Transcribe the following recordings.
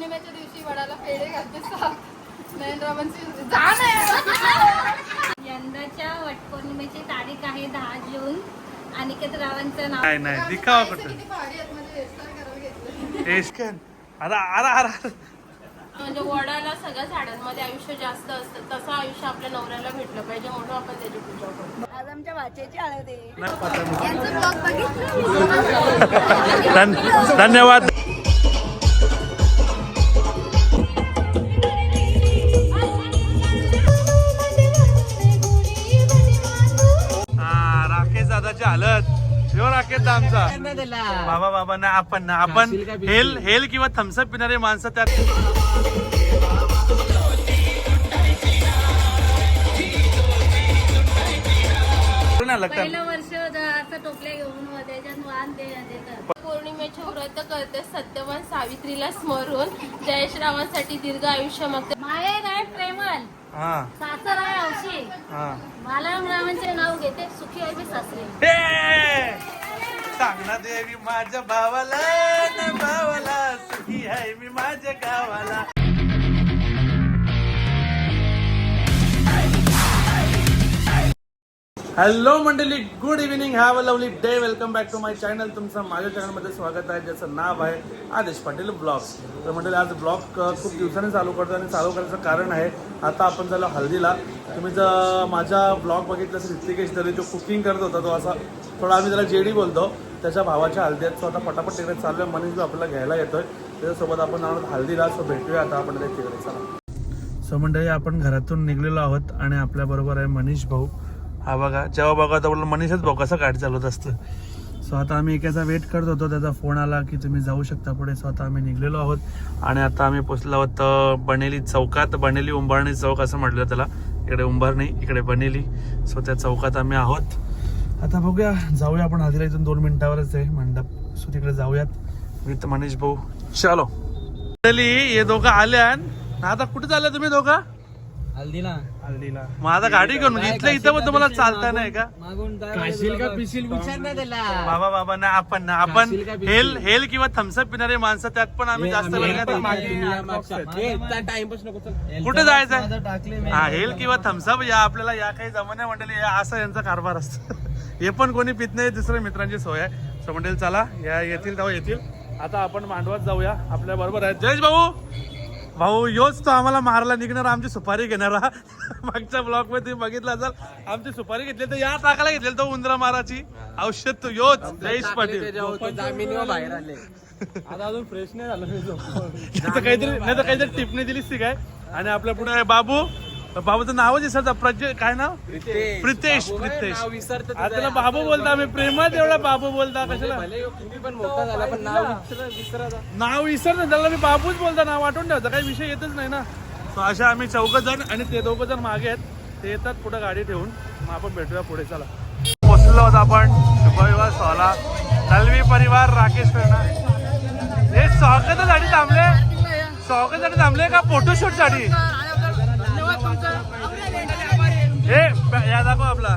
पौर्णिमेच्या दिवशी वडाला पेढे घालते यंदाच्या वटपौर्णिमेची तारीख आहे दहा जून. अनिकेत रावांचं नाव. नाही नाही दिखावा कुठं म्हणजे हेअरस्टाईल करायला घेतलं एशकन अरे अरे अरे म्हणजे वडाला सगळ्या झाडांमध्ये आयुष्य जास्त असतं तसं आयुष्य आपल्या नवऱ्याला भेटलं पाहिजे म्हणून आपण त्याची पूजा करतो. आज आमच्या वाचेची हळद आहे धन्यवाद. दादाची हालत. राकेश दा आमचा. बाबा बाबा ना आपण ना आपण हेल हेल किंवा थम्सअप पिणारे माणसं त्यात. ना लगता पौर्णिमेचे व्रत करते सत्यवान सावित्रीला स्मरून. जयश्रावांसाठी दीर्घ आयुष्य मागते. माहेर आहे प्रेमल. हा. सासर आहे हा. बालाराम रावांचे नाव घेते सुखी आहे मी सासरे! सांग ना देवी माझ्या भावाला ना भावाला सुखी आहे मी माझ्या गावाला. हॅलो मंडळी. Good evening have a lovely day welcome back to my channel तुमचं माझ्या चॅनलमध्ये स्वागत आहे ज्याचं नाव आहे आदेश पाटील ब्लॉग तर मंडळी आज ब्लॉग खूप दिवसांनी चालू करतो आणि चालू करायचं कारण आहे आता आपण झालो हल्दीला तुम्ही जर माझा ब्लॉग बघितलं असेल ऋतिकेश तरी जो कुकिंग करत होता तो असा थोडा आम्ही त्याला जेडी बोलतो. त्याच्या भावाच्या हल्दी आहेत तो आता पटापट तिकडे चालू आहे मनीष जो आपल्याला घ्यायला येतोय त्याच्यासोबत आपण आहोत हल्दीला सो भेटूया आता आपण तिकडे. चला. सो मंडळी आपण घरातून निघलेलो आहोत आणि आपल्याबरोबर आहे मनीष भाऊ. हा बघा जेव्हा बघा तर मनीषच भाऊ कसं गाडी चालवत असतं? सो आता आम्ही एकाचा वेट करत होतो. त्याचा फोन आला की तुम्ही जाऊ शकता पुढे. सो आता आम्ही निघलेलो आहोत. आणि आता आम्ही पोचलो आहोत बनेली चौकात. बनेली उंबारणी चौक असं म्हटलं त्याला. इकडे उंबारणी इकडे बनेली. सो त्या चौकात आम्ही आहोत. आता बघूया जाऊया आपण. आधीला इथून दोन मिनिटावरच आहे मंडप. सो तिकडे जाऊयात. विथ मनीष भाऊ. चलो. हे दोघं आल्यान. आता कुठे चालल्या तुम्ही दोघं? हल्दीला. हल्दीला मग आता गाडी घेऊन म्हणजे इथल्या इथं पण तुम्हाला चालता नाही का? मागून का पिशील विचार ना त्याला. बाबा बाबा ना आपण ना आपण खाशील का बिशील? हेल हेल किंवा थम्सअप पिणारे माणसं त्यात पण आम्ही जास्त वेळ नाही थांबत. टाइमपास नको चल. कुठे जायचं टाकले हा हेल किंवा थम्सअप या आपल्याला या काही जमान्या मंडळी या असा यांचा कारभार असतो. हे पण कोणी पित नाही दुसऱ्या मित्रांची सोय आहे. सो मंडळी चला या येतील तेव्हा येतील आता आपण मांडवात जाऊया. आपल्या बरोबर आहे जयेश भाऊ! भाऊ योच तो आम्हाला मारायला निघणार आमची सुपारी घेणारा. मागच्या ब्लॉकमध्ये तुम्ही बघितला असाल आमची सुपारी घेतली तर या टाकायला घेतली तो उंदरा माराची औषध तो योच जयेश पाटील. बाहेर आले. आता अजून फ्रेश नाही झालं मी काहीतरी नाही तर काहीतरी टिप्पणी दिलीस ती काय? आणि आपल्या पुढे आहे बाबू. बाबूचं नावच विसरता प्रज्य काय नाव? प्रितेश. प्रितेश विसरत आता त्याला बाबू बोलता आम्ही. प्रेमात एवढा बाबू बोलता कशाला? पण मोठा झाला पण नाव विसर विसरायचा नाव विसर ना त्याला मी बाबूच बोलता नाव आठवून ठेवता. काही विषय येतच नाही ना. So अशा आम्ही चौघ जण आणि ते दोघं जण मागे आहेत. ते येतात पुढे गाडी ठेवून. मग आपण भेटूया पुढे. चला. पोचलो आहोत आपण. शुभविवाह सोहळा दलवी परिवार राकेश प्रेरणा हे स्वागतासाठी थांबले. स्वागतासाठी थांबले का फोटोशूटसाठी? हे या दाखव आपला.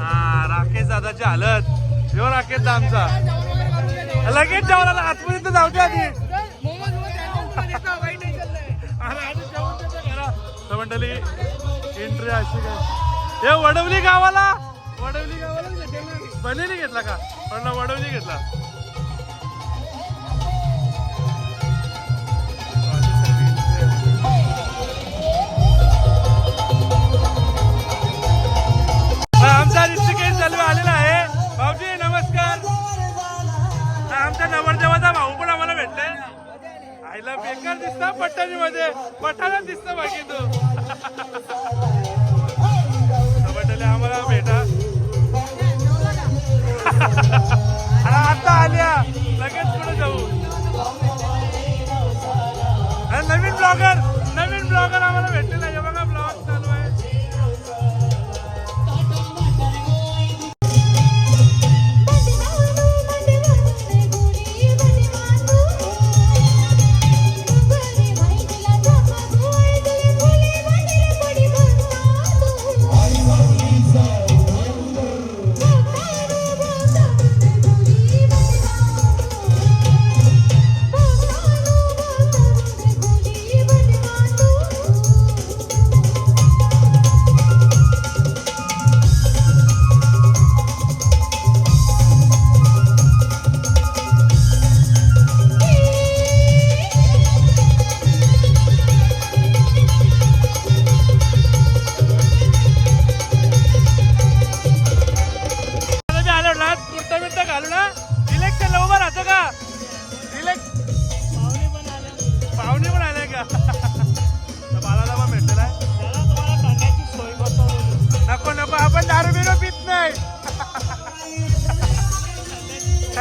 हा राकेश दादाची हालत. यो राकेश दा आमचा. लगेच जेवणाला आतमध्ये जाऊ द्या आधी मंडळी एंट्री अशी काय? हे वडवली गावाला? वडवली गावाला घेतला बनेली घेतला का? पण वडवली घेतला. आमचा ऋषिकेश चालू आलेला आहे. भाऊजी नमस्कार. हा, आमच्या नवरदेवाचा भाऊ पण आम्हाला भेटले आईला बेकार दिसता पठाणी मध्ये. पठाणात दिसत बाकी तू. Yes.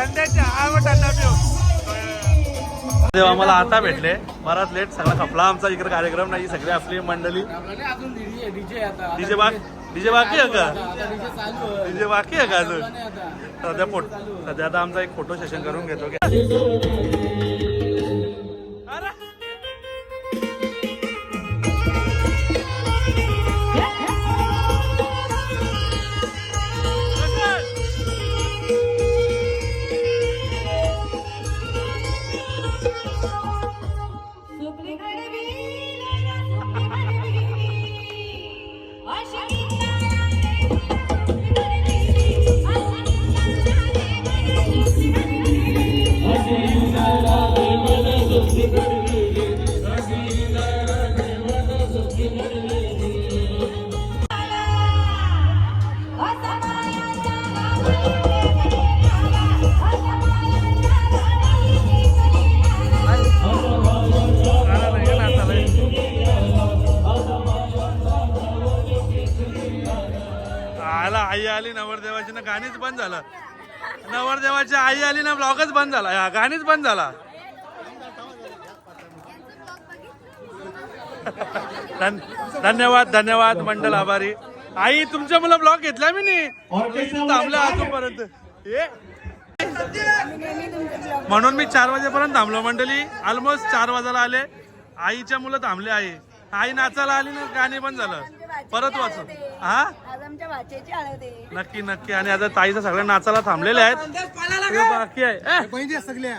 थंड्याच्या मला देव आम्हाला आता भेटले बराच लेट सगळा खपला आमचा इकडे कार्यक्रम नाही सगळी आपली मंडळी. डीजे डीजे डीजे बाग डीजे बाकी आहे का? डीजे बाकी आहे का अजून? सध्या फोटो सध्या आता आमचा एक फोटो सेशन करून घेतो. आला आई आली नवरदेवाची ना गाणीच बंद झालं. नवरदेवाची आई आली ना ब्लॉगच बंद झाला. हा, गाणीच बंद झाला. धन- धन्यवाद धन्यवाद मंडल आभारी. आई तुमच्या मुलं ब्लॉग घेतला मी नी. थांबला अजूनपर्यंत. ए म्हणून मी चार वाजेपर्यंत थांबलो मंडळी. ऑलमोस्ट चार वाजायला आले. आईच्या मुलं थांबले आई. आई नाचायला आली ना गाणी पण झालं. परत वाचू हा? नक्की नक्की. आणि आता ताईचं सगळं नाचायला थांबलेले आहेत. हे बाकी आहे. सगळ्या.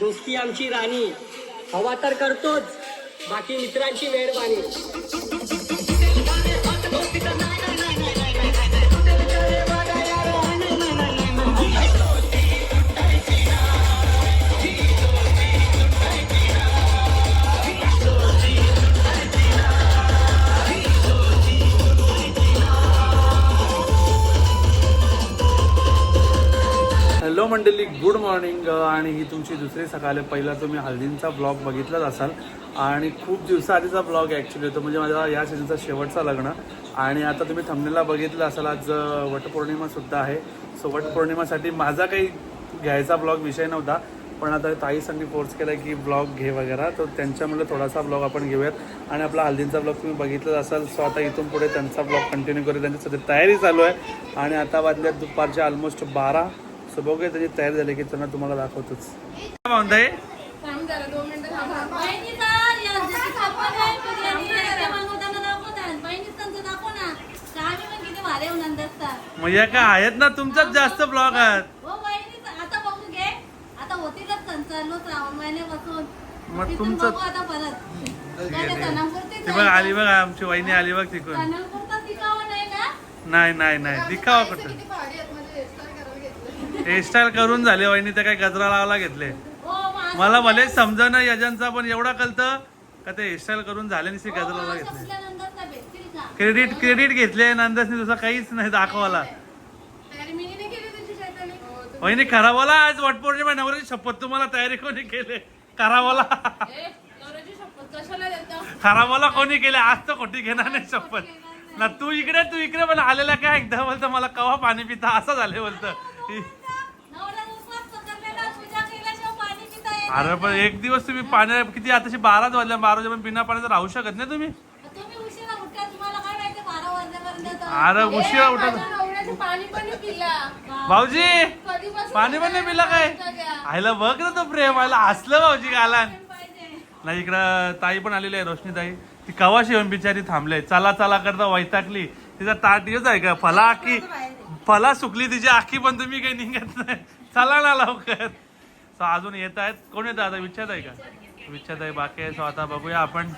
दोस्ती आमची राणी. हवा तर करतोच. बाकी मित्रांची मेहरबानी. हॅलो मंडळी गुड मॉर्निंग. आणि ही तुमची दुसरी सकाळ. आहे पहिला तुम्ही हल्दींचा ब्लॉग बघितलाच असाल. आणि खूप दिवसाआधीचा ब्लॉग ॲक्च्युली होतो म्हणजे माझा या सीझनचा शेवटचा लग्न. आणि आता तुम्ही थंबनेला बघितलं असाल आज वटपौर्णिमासुद्धा आहे. सो वटपौर्णिमासाठी माझा काही घ्यायचा ब्लॉग विषय नव्हता. पण आता ताईसांनी फोर्स केला की ब्लॉग घे वगैरे. तर त्यांच्यामुळे थोडासा ब्लॉग आपण घेऊयात. आणि आपला हल्दींचा ब्लॉग तुम्ही बघितलं असाल. सो आता इथून पुढे त्यांचा ब्लॉग कंटिन्यू करू त्यांची सध्या तयारी चालू आहे. आणि आता वाजल्या दुपारच्या ऑलमोस्ट बारा. सो बघूया त्याची तयारी झाली की त्यांना तुम्हाला दाखवतोच. काय म्हणताय. या काय आहेत ना? तुमचाच जास्त ब्लॉग आहेत. हो मग तुमचं- बघू आता परत. काय ते बघ आली बघ आमची वहिनी आली बघ तिकडून. नाही ना? नाही नाही नाही. दिखावा कुठं किती भारी आहेत म्हणजे हेअरस्टाईल करायला घेतलं हेअरस्टाईल करून झाले वहिनी तर काय गजरा लावायला घेतले. हो मला भले समजा ना यजनचा पण एवढा कळतं का ते हेअरस्टाईल करून झाले नाही घेतले. म्हटल्यानंतर त्या भेटतील का क्रेडिट क्रेडिट घेतले नंदसनी दुसरा काहीच नाही दाखवायला. तुझी चैताली वहिनी खरावाला आज वटपौर्णिमा नवऱ्याची शपथ तुम्हाला तयारी कोणी केले? खरावाला ए, नवऱ्याची शपथ कशाला देता? खरावाला कोणी केले? आज तर खोटी घेणार नाही शपथ. ना तू इकडे तू इकडे पण आलेला काय? एकदा बोलतं मला कवा पाणी पिता? असं झाले बोलतं नवरा उपवास पकडलेला पूजा केल्याशिवाय पाणी पिता येत अरे पण एक दिवस तुम्ही पाण्या किती आताशी बाराच वाजल्या बारा पण बिना पाण्याचं राहू शकत नाही तुम्ही? अरे उशिरा पिला. भाऊजी पाणी पण नाही पिला काय? आईला बघ ना तो प्रेम आईला हसलं भाऊजी गालान. पाहिजे नाही इकडं ताई पण आलेली आहे रोशनी ताई ती कवाशी येऊन बिचारी थांबले. चला चला करता वैतागली. तिचा ताट येऊच आहे का? फला आखी फला सुकली तिची आखी पण तुम्ही काही निघत नाही. चला ना लवकर. सो अजून येत आहेत. कोण येतं आता? विचारत आहे का? विचारत आहे. बाकी आहे. सो आता बघूया आपण.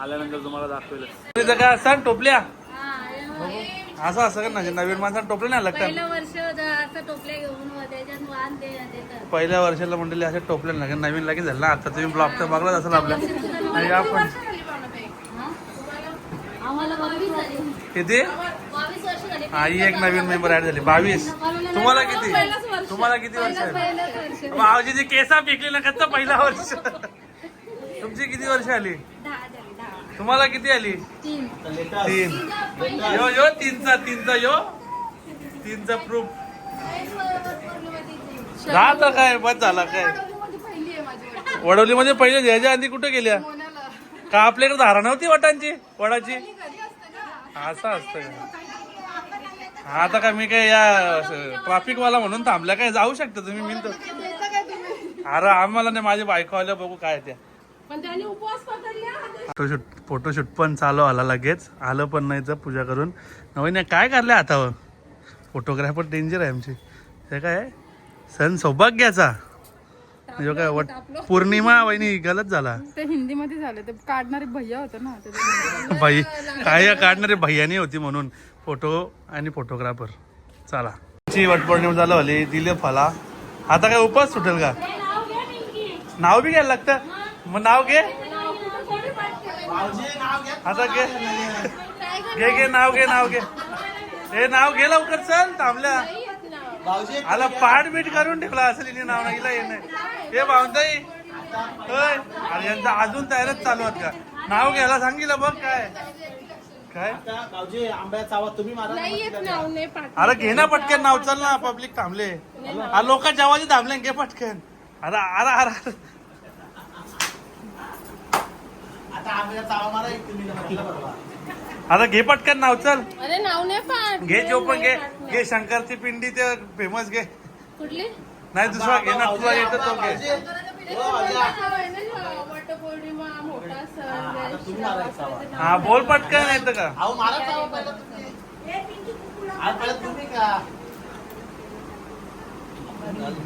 आल्यानंतर तुम्हाला दाखवलं काय असं टोपल्या? असं असं का नाही नवीन माणसाला टोपलं नाही लागतं पहिलं वर्ष होतं असं टोपल्या घेऊन व त्याच्यात वाण ते देतात पहिल्या वर्षाला मंडळी असे टोपले लागेल नवीन लगेच झालं ना. आता तुम्ही ब्लॉग तर बघलाच असेल आपल्या. आणि आपण आम्हाला बावीस झाली. किती? आई एक नवीन मेंबर ऍड झाली. बावीस. तुम्हाला किती? तुम्हाला किती वर्ष? आहे? भाऊजीची केसा पिकली ना कच्चा पहिला वर्ष? तुमची किती वर्ष आली? दहा दहा. तुम्हाला किती आली? तीन. यो यो तीनचा तीनचा यो. तीनचा प्रूफ आता काय? बस झाला काय? मध्ये पहिली ह्याच्या आधी कुठे गेल्या? का आपल्याकडे धारा नव्हती वटांची? वडाची? असं असतं आता काय मी काय या ट्रॅफिक वाला म्हणून थांबल्या काय? जाऊ शकता तुम्ही मी तर देता काय तुम्ही अरे आम्हाला नाही माझी बायको आल्या बघू काय त्या पण त्याने उपवास पकडला फोटोशूट फोटोशूट पण चालू आला लगेच. आलं पण नाही तर पूजा करून. नवीन काय करले हातावर फोटोग्राफर डेंजर आहे आमची. ते काय? सण सौभाग्याचा. म्हणजे काय वट पौर्णिमा वहिनी गलत झाला. ते हिंदीमध्ये झालं ते काढणारे भैया होते ना. बाई काय काढणारे भैयानी होती म्हणून. फोटो आणि फोटोग्राफर. चला. ची वटपौर्णिमा झालं होली दिले फला. आता काय उपास सुटेल का? नाव बी घ्यायला लागतं? मग नाव घे. आता घे. घे घे. नाव घे नाव घे. हे नाव घे लवकर चल थांबल्या. आला पाठ बीट करून ठेवला असेल हिने नाव नाही हिला हे नाही. हे भावताई होय. अरे यांचा अजून तयारच चालू आहेत का? नाव घ्यायला सांगितलं बघ काय. काय नाही येत नाव नाही पाठ अरे घे ना पटकन नाव चल ना पब्लिक थांबले अरे लोक जेवायचे थांबले घे पटकन अरे अरे अरे आता घे पटकन नाव चल अरे नाव नाही पाठ घे जो पण घे घे शंकरची पिंडी ते फेमस घे कुठली नाही दुसरा घे ना तुला येतो तो घे वटपौर्णिमा मोठा सण जय श्रीराम. हा बोल पटकन येतं का?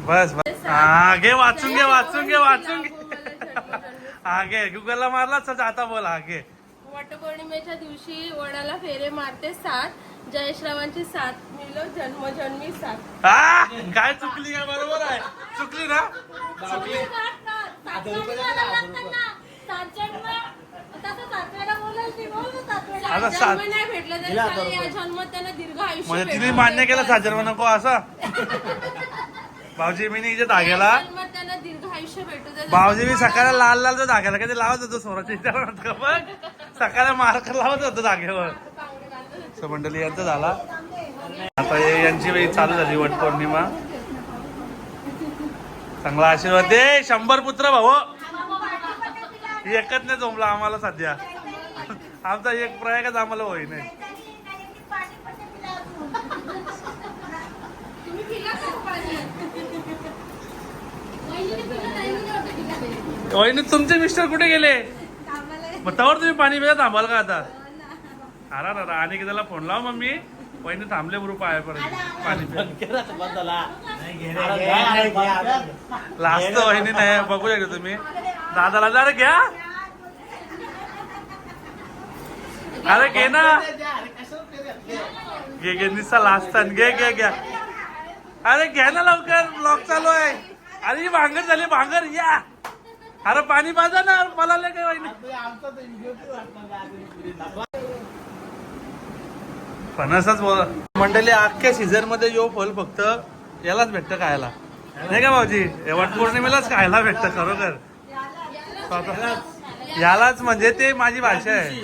बस बस. हा घे वाचून घे वाचून घे वाचून घे. हा घे गुगलला मारलाच आता बोल हा घे. वटपौर्णिमेच्या दिवशी वडाला फेरे मारते सात जयश्रावांची साथ मिलो जन्मजन्मी साथ हा काय चुकली का बरोबर आहे? चुकली ना? चुकली आता सात नाही म्हणजे तिने मान्य केलं. साजर नको असा. भाऊजी मी हिच्या धाग्याला. भाऊजी मी सकाळी लाल लाल धाग्याला कधी लावत होतो सोराच्या विचारात का बघ? सकाळी मार्कर लावत होतो धाग्यावर. मंडळी यांचा झाला. आता यांची वेळी चालू झाली वट पौर्णिमा चांगला आशीर्वाद दे. शंभर पुत्र भाऊ. एकच नाही जमला आम्हाला सध्या. आमचा एक प्रयागच आम्हाला होई नाही वहिनी तुमचे मिस्टर कुठे गेले? मग तवर तुम्ही पाणी पिता थांबाल का आता? अरा रा आणि की त्याला फोन लाव मम्मी. वहिनी थांबले बरोबर पायापर्यंत पाणी लास्ट वहिनी नाही बघू शकता तुम्ही. दादाला जरा घ्या. अरे घे ना. घे घे निसा लास्ट घे घे घ्या. अरे घ्या ना लवकर. ब्लॉक चालू आहे. अरे ही भांगर झाली भांगर. या. अरे पाणी पाजा ना. मला लय काय वहिनी फणसच बोला. मंडळी अख्ख्या सीझनमध्ये यो फल फक्त यालाच भेटतं खायला. नाही का भाऊजी? वटपौर्णिमेलाच खायला भेटतं खरोखर. यालाच म्हणजे ते माझी भाषा आहे.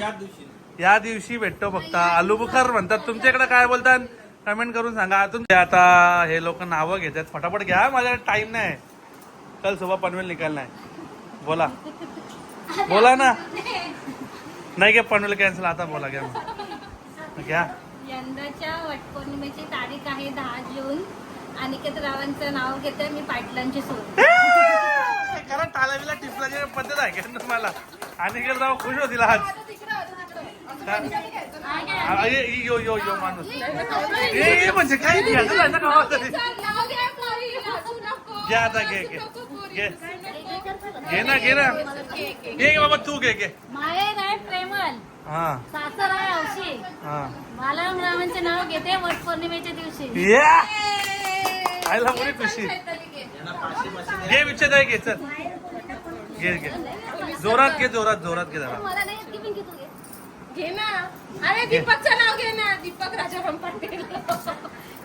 या दिवशी भेटतो फक्त. आलू बुखार म्हणतात. तुमच्याकडे काय बोलतात? कमेंट करून सांगा. तुमचे आता हे लोक नावं घेतात. फटाफट घ्या. माझ्याकडे टाइम नाही. कल सुबह पनवेल निकालना है बोला. बोला ना. नाही घ्या पनवेल कॅन्सल आता बोला घ्या घ्या. यंदाच्या वटपौर्णिमेची तारीख आहे दहा जून. अनिकेत रावांचं नाव घेते मी पाटलांची सोड कारण टाळावीला टिपला पद्धत आहे का तुम्हाला? आणि राव खुश होतील आज. आ, ये- यो यो यो माणूस. म्हणजे घ्यायचं नाही ना घे आता ना घे ना. घे घे बाबा तू घे घे. माहेर आहे प्रेमल. हा. सासर आहे औशी. हा. मला रावांचे नाव घेते वटपौर्णिमेच्या दिवशी. या! आईला पुरी खुशी? घे विचार आहे घे चल. घे घे. जोरात घे जोरात जोरात घे जरा. मला नाही येत की पिंकी तू घे. घे ना. अरे दीपकचं नाव घे ना. दीपक राजाराम पाटील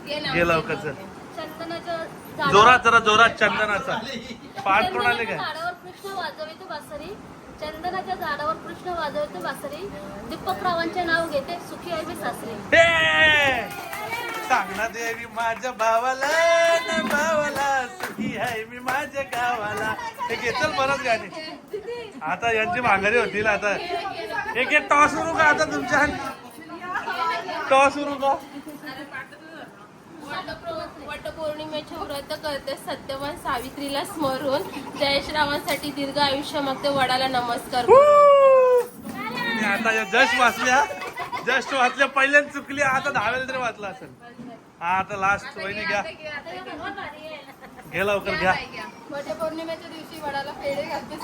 घे ना घे लवकर चल. जोरात जरा जोरात चंदनाचा. पाठ कोणाले चंदनाच्या काय झाडावर कृष्ण वाजवितो बासरी. चंदनाच्या झाडावर कृष्ण वाजवितो बासरी. दीपकरावांचे नाव घेते सुखी आहे मी सासरी. हे! सांग ना देवी माझ्या भावाला. ना भावाला सुखी आहे मी माझ्या गावाला. हे घे चल परत गाणे. आता यांची माघारी होतील आता. एक एक टॉस सुरू का आता तुमच्या? टॉस सुरू का? वटप्र- वटपौर्णिमेचे व्रत करते सत्यवान सावित्रीला स्मरून. जयश्रावांसाठी दीर्घ आयुष्य मागते वडाला नमस्कार आता जस्ट वाचल्या. जस्ट वाचल्या पहिल्यांदा चुकली आता दहा वेळेला तरी वाचला असेल. हा आता लास्ट वहिनी घ्या घे लवकर घ्या. वटपौर्णिमेच्या दिवशी वडाला पेढे घालते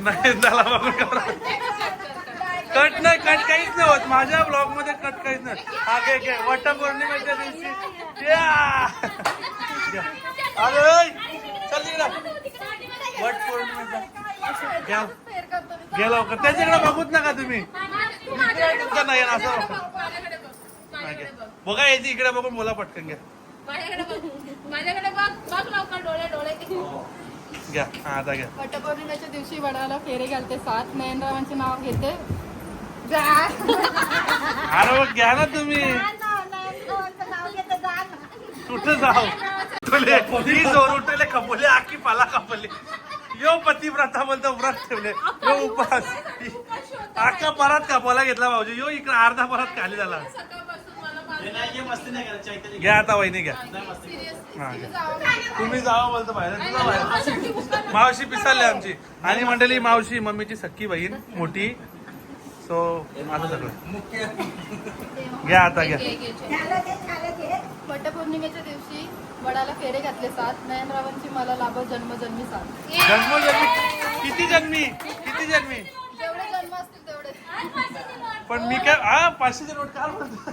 नाही त्याला बघून करा. कट नाही कट काहीच नाही होत. माझ्या ब्लॉगमध्ये कट काहीच नाही. हा घे घे. वट पौर्णिमेच्या दिवशी. या! घ्या. अरे! चल वट पौर्णिमेचा घ्या. घे लवकर त्याच्याकडे बघूच नका तुम्ही. नाही असं माझ्याकडे बघ. हा, घे. बघा. याची इकडे बघून बोला पटकन घ्या. माझ्याकडे बघ. माझ्याकडे बघ. बघ लवकर डोळे डोळे. घ्या. हा आता घ्या. वटपौर्णिमेच्या दिवशी वडाला फेरे घालते सात. नयनरावांचे नाव घेते. जा. अरे मग घ्या ना तुम्ही. कुठे जाऊ? तुले जोर उठले खपोले आखी पाला खपले यो पतिव्रता बोलतो व्रत ठेवले. यो उपास. आका परत कापाला घेतला भाऊजी. यो इकडे अर्धा परत खाली झाला. घ्या आता वहिनी घ्या. हा, घ्या. तुम्ही जावा बोलतो बाहेर. मावशी पिसाले आमची. आणि मंडळी मावशी मम्मीची सख्खी बहीण मोठी. सो आता सगळं. घ्या आता घ्या. वटपौर्णिमेच्या दिवशी वडाला फेरे घातले सात. नयनरावांची मला लाभ जन्मजन्मी साथ जन्मोजन्मी? किती जन्मी? किती जन्मी? जेवढे जन्म असतील तेवढे. पण मी काय हा पाचशेचे नोट काय बोलतो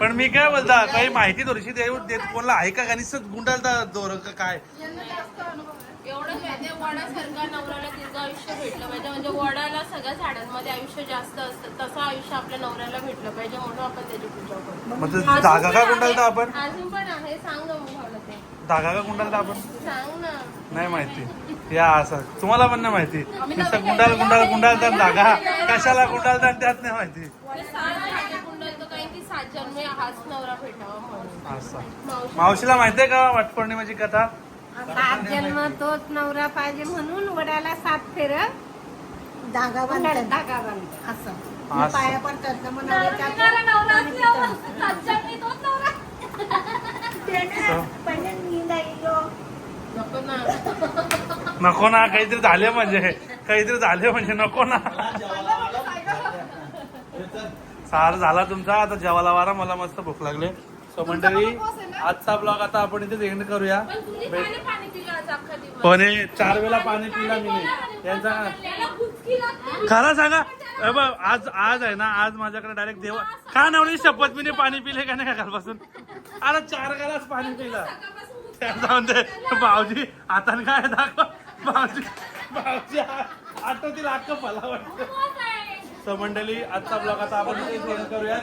पण मी काय बोलता काही माहिती थोडीशी देऊ देत कोणाला आहे का? गाणी गुंडालता दोर का काय यांना जास्त अनुभव आहे एवढं माहिती वडासारखा नवऱ्याला दीर्घ आयुष्य भेटलं पाहिजे. म्हणजे वडाला सगळ्या झाडांमध्ये आयुष्य जास्त असतं तसं आयुष्य आपल्या नवऱ्याला भेटलं पाहिजे म्हणून आपण त्याची पूजा करतो. मग ते धागा का गुंडालता आपण? अजून पण आहे. सांग ना ते. धागा का गुंडालता आपण? सांग ना. नाही माहिती. या असं. तुम्हाला पण नाही माहिती. नुसतं गुंडाल गुंडाल गुंडालतात जागा कशाला गुंडालतात त्यात नाही माहिती. ते सात धागे गुंडाळतो काही की सात जन्मे हाच नवरा भेटावा म्हणून. असं. मावशीला माहितीये का वटपौर्णिमेची कथा? सात जन्म तोच नवरा पाहिजे म्हणून वड्याला सात फेर धागा बांधतात. धागा बांधतात. असं. मग. पाया पडतात ना मग नवऱ्याच्या ना. नको ना काहीतरी झाले म्हणजे. काहीतरी झाले म्हणजे नको ना. सार झाला तुमचा आता जेवायला वारा मला मस्त भूक लागले. सो मंडळी आजचा ब्लॉग आता आपण इथेच एंड करूया. कोणी चार वेळा पाणी पिला मी. नाही. यांचा त्याला गुचकी लागते. खरं सांगा आज आज आहे ना आज माझ्याकडे डायरेक्ट देवा का नवली शपथ मी पाणी पिले का नाही का कालपासून अरे चार गालाच पाणी पिला. त्यांचा म्हणते भाऊजी आता काय दाखव? भाऊजी भाऊजी आठवतील अख्खं मला वाटतं. तर मंडळी आजचा ब्लॉग आता आपण करूया.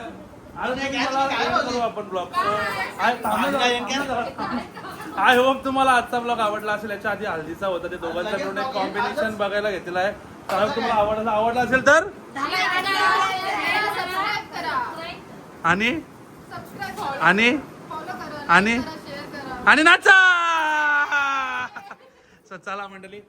अजून तुम्हाला end करू आपण ब्लॉग. आय होप तुम्हाला आजचा ब्लॉग आवडला असेल याच्या आधी हल्दीचा होता ते दोघांचा मिळून एक कॉम्बिनेशन बघायला घेतलेला आहे. तर तुम्हाला आवडला आवडला असेल तर? आणि? आणि? फॉलो करा आणि? शेअर करा. आणि नाचा! चला मंडळी.